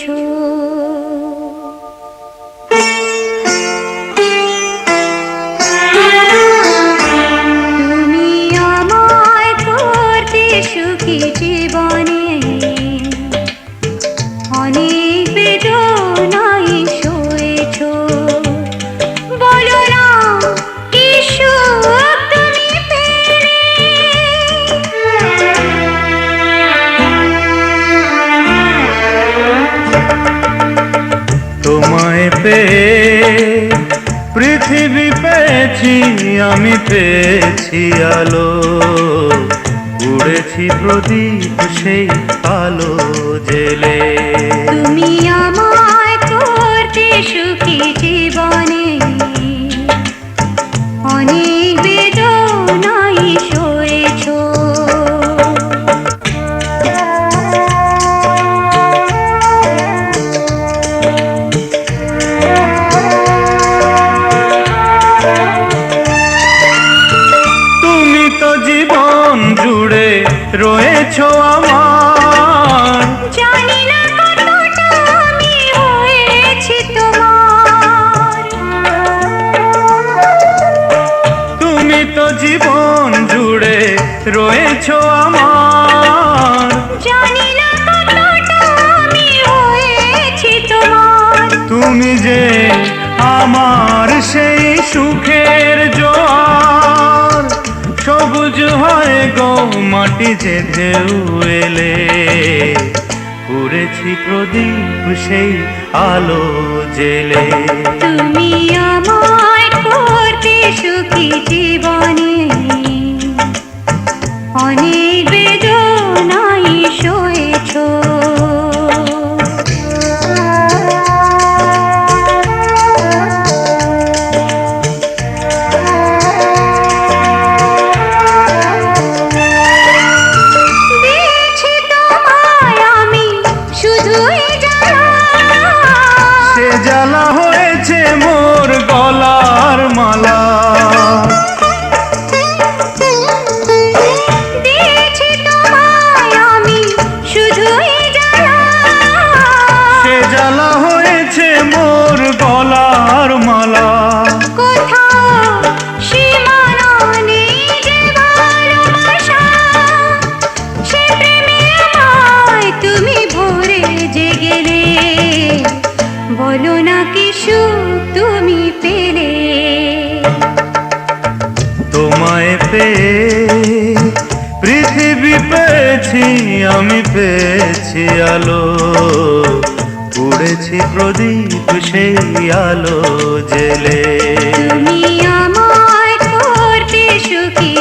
truth. পৃথিবী পেয়েছি, আমি পেয়েছি আলো। উড়েছি প্রদীপ সেই আলো জেলে। তুমি আমায় করতে সুখী জীবনে। অনেক বেদনাই তো জীবন জুড়ে রয়েছো আমার। জানি না কতটা আমি হয়েছি তোমার। তুমি তো জীবন জুড়ে রয়েছো আমার। জানি না কতটা আমি হয়েছি তোমার। তুমি যে আমার সেই সুখের হয় গো, মাটি যে ঢেউ এলে উড়েছি প্রদীপ সেই আলো জেলে। তুমি আমায় করতে সুখী জীবনে। বলো না কি সুখ তুমি পেলে? তোমায় পে পৃথিবী পেয়েছি আমি পেয়েছি আলো। উড়েছি প্রদীপ সেই আলো জেলে। তুমি আমায় করতে সুখী